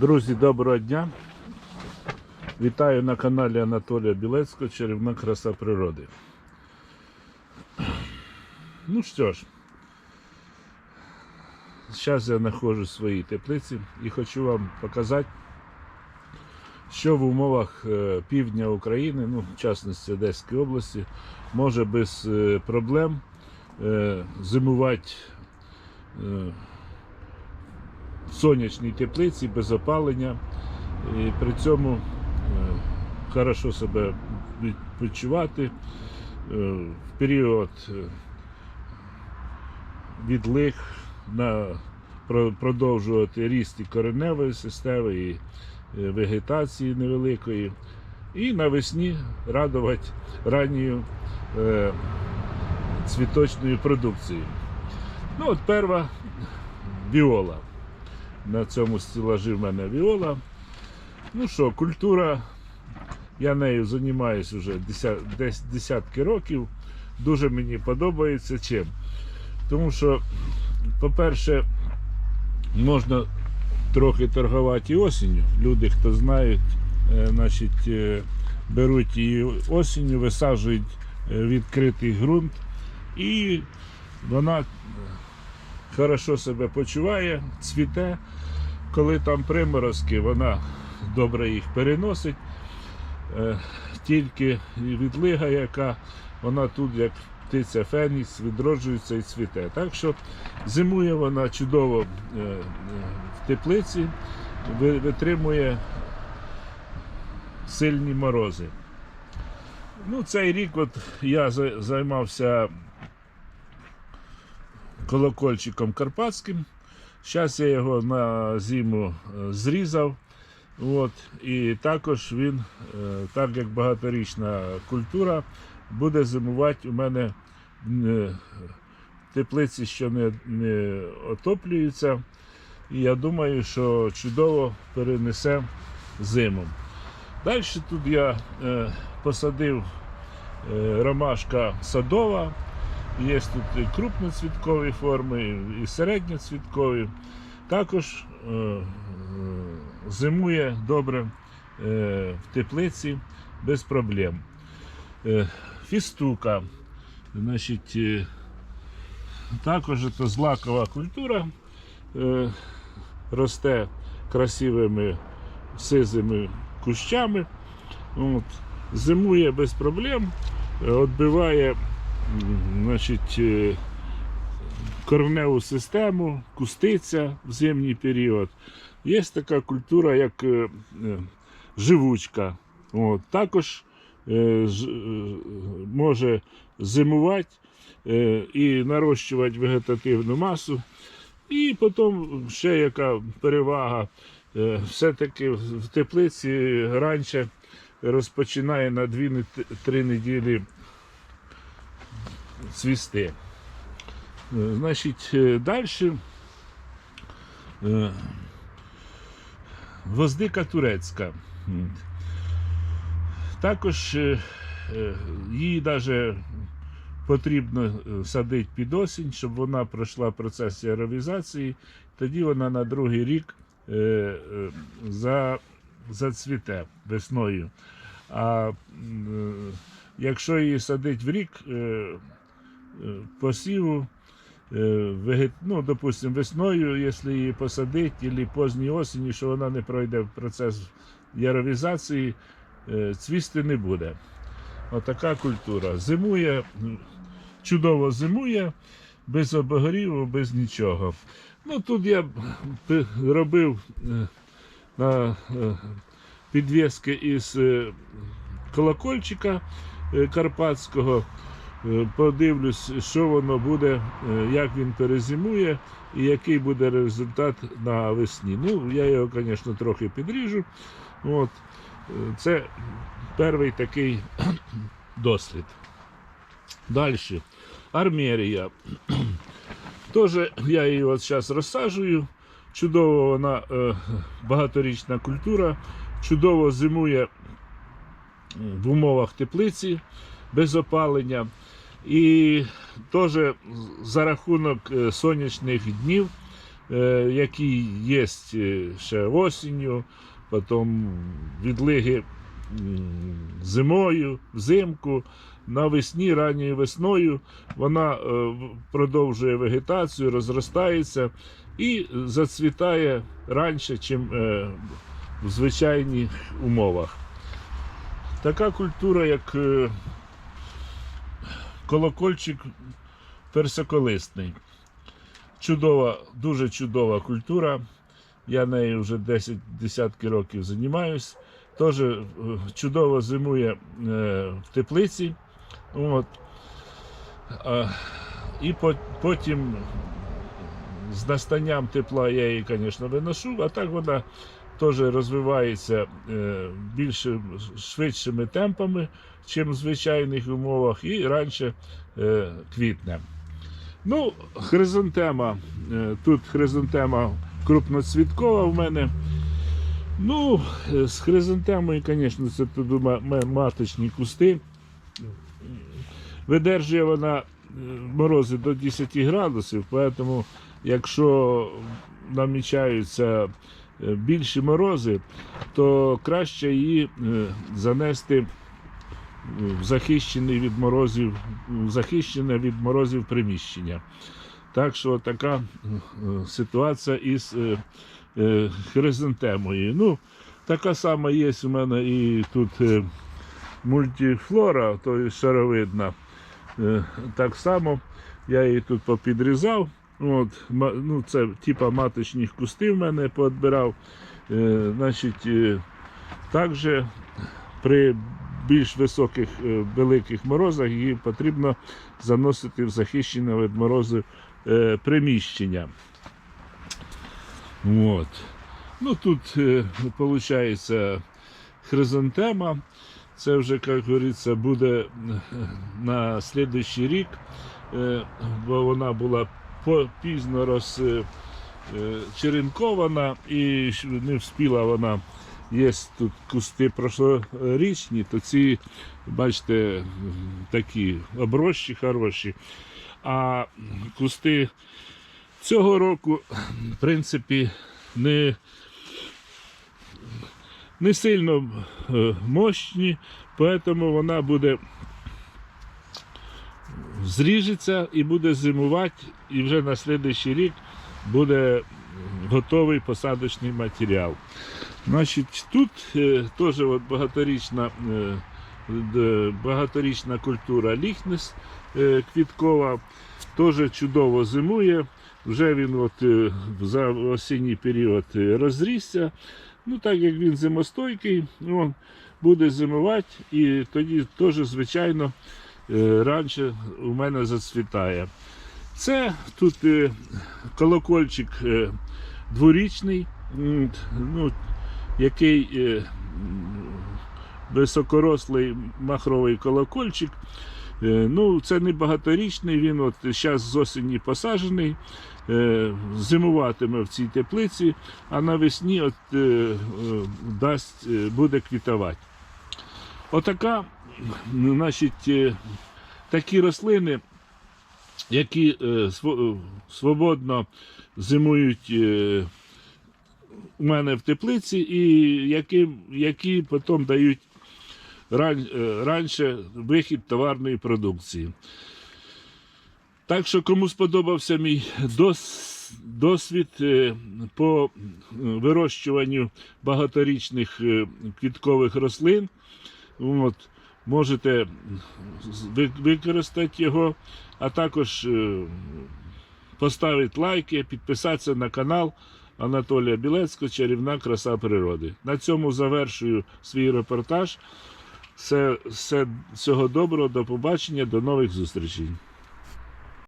Друзі, доброго дня! Вітаю на каналі Анатолія Білецького Чарівна краса природи. Ну що ж, зараз я знаходжусь в своїй теплиці і хочу вам показати, що в умовах е, півдня України, ну, в частності Одеської області, може без е, проблем е, зимувати сонячній теплиці без опалення. І при цьому е, хорошо себе від- відчувати е, в період е, відлиг на продовжувати ріст і кореневої системи, і вегетації невеликої. І навесні радувати ранньою е, цвіточною продукцією. Ну, от перша віола. На цьому стелажі в мене віола. Ну що, культура, я нею займаюся вже десь десятки років. Дуже мені подобається чим. Тому що, по-перше, можна трохи торгувати і осінню. Люди, хто знають, е, значить, е, беруть її осінню, висаджують е, відкритий ґрунт, і вона хорошо себе почуває, цвіте. Коли там приморозки, вона добре їх переносить. Е, Тільки відлига, яка вона тут, як птиця Фенікс, відроджується і цвіте. Так що зимує вона чудово е, е, в теплиці, витримує сильні морози. Ну, цей рік от я займався колокольчиком карпатським. Зараз я його на зиму е, зрізав. От, і також він, е, так як багаторічна культура, буде зимувати у мене е, теплиці, що не, не отоплюються. І я думаю, що чудово перенесе зиму. Далі тут я посадив ромашка садова. Є тут і крупноцвіткові форми, і середньоцвіткові. Також е, е, зимує добре е, в теплиці без проблем. Фістука. Значить, також це злакова культура. Росте красивими сизими кущами. От, зимує без проблем, відбиває значить, е, кореневу систему, кустиця в зимній період. Є така культура, як е, е, живучка. От, також може зимувати і нарощувати вегетативну масу. І потім ще яка перевага, все-таки в теплиці раніше розпочинає на 2-3 неділі цвісти. Е, Значить, далі гвоздика турецька. Також е, е, її навіть потрібно е, садити під осінь, щоб вона пройшла процес аеровізації, тоді вона на другий рік е, е, за, зацвіте весною. А е, якщо її садить в рік е, е, посіву, е, ну, допустим, весною, якщо її посадити, або поздній осінні, що вона не пройде процес яровізації, е, цвісти не буде. Отака культура. Зимує, чудово зимує, без обогріву, без нічого. Ну тут я робив е, на е, підвіски із е, колокольчика е, карпатського. Е, Подивлюсь, що воно буде, е, як він перезимує і який буде результат навесні. Ну, я його, звісно, трохи підріжу. От. Е, Це перший такий дослід. Далі. Армерія. Теж я її от зараз розсаджую. Чудово вона багаторічна культура, чудово зимує в умовах теплиці без опалення. І теж за рахунок е, сонячних днів е, які є ще осінню, потім відлиги зимою, взимку, навесні, ранньою весною. Вона е, продовжує вегетацію, розростається і зацвітає раніше, ніж в звичайних умовах. Така культура, як е, колокольчик персиколисний. Чудова, дуже чудова культура. Я нею вже 10 десятки років займаюсь. Теж е, чудово зимує е, в теплиці. От. І по- потім з настанням тепла я її, звісно, виношу, а так вона теж розвивається е, більш швидшими темпами, чим в звичайних умовах, і раніше е, квітне. Ну, хризантема. е, Тут хризантема крупноцвіткова в мене. Ну, е, з хризантемою, звісно, це тут ма- ма- маточні кусти. Видержує вона е, морози до 10 градусів, тому якщо намічаються е, більші морози, то краще її е, занести в захищений від морозів, захищене від морозів приміщення. Так що така е, ситуація із е, е, хризантемою. Ну, така сама є у мене і тут е, мультифлора, то шаровидна. Е, Так само я її тут попідрізав. От, ну, це типа маточних кустів в мене поотбирав. Е, значить, е, також при більш високих е, великих морозах її потрібно заносити в захищене від морозу е, приміщення. От. Ну тут виходить хризантема. Це вже, як говориться, буде е, на слідуючий рік, е, бо вона була пізно розчеренкована і не вспіла вона. Є тут кусти прошлорічні, то ці, бачите, такі оброщі хороші. А кусти цього року, в принципі, не, не сильно е, мощні, тому вона буде зріжеться і буде зимувати, і вже на слідуючий рік буде готовий посадочний матеріал. Значить, тут е, теж от багаторічна, е, багаторічна культура ліхнес е, квіткова, теж чудово зимує. Вже він от, е, за осінній період е, розрісся. Ну, так як він зимостойкий, він буде зимувати і тоді теж, звичайно, раніше у мене зацвітає. Це тут е, колокольчик е, дворічний, ну, який е, високорослий махровий колокольчик. Е, Ну, це не багаторічний, він от зараз з осені посаджений, е, зимуватиме в цій теплиці, а навесні от, е, е, дасть, е, буде квітувати. Отака, значить, е, такі рослини, які е, е, свободно зимують е, у мене в теплиці, і які, які потім дають ран, раніше вихід товарної продукції. Так що, кому сподобався мій досвід по вирощуванню багаторічних квіткових рослин, от, можете використати його, а також е, поставити лайки, підписатися на канал Анатолія Білецького Чарівна краса природи. На цьому завершую свій репортаж. Все, все, всього доброго, до побачення, до нових зустрічей.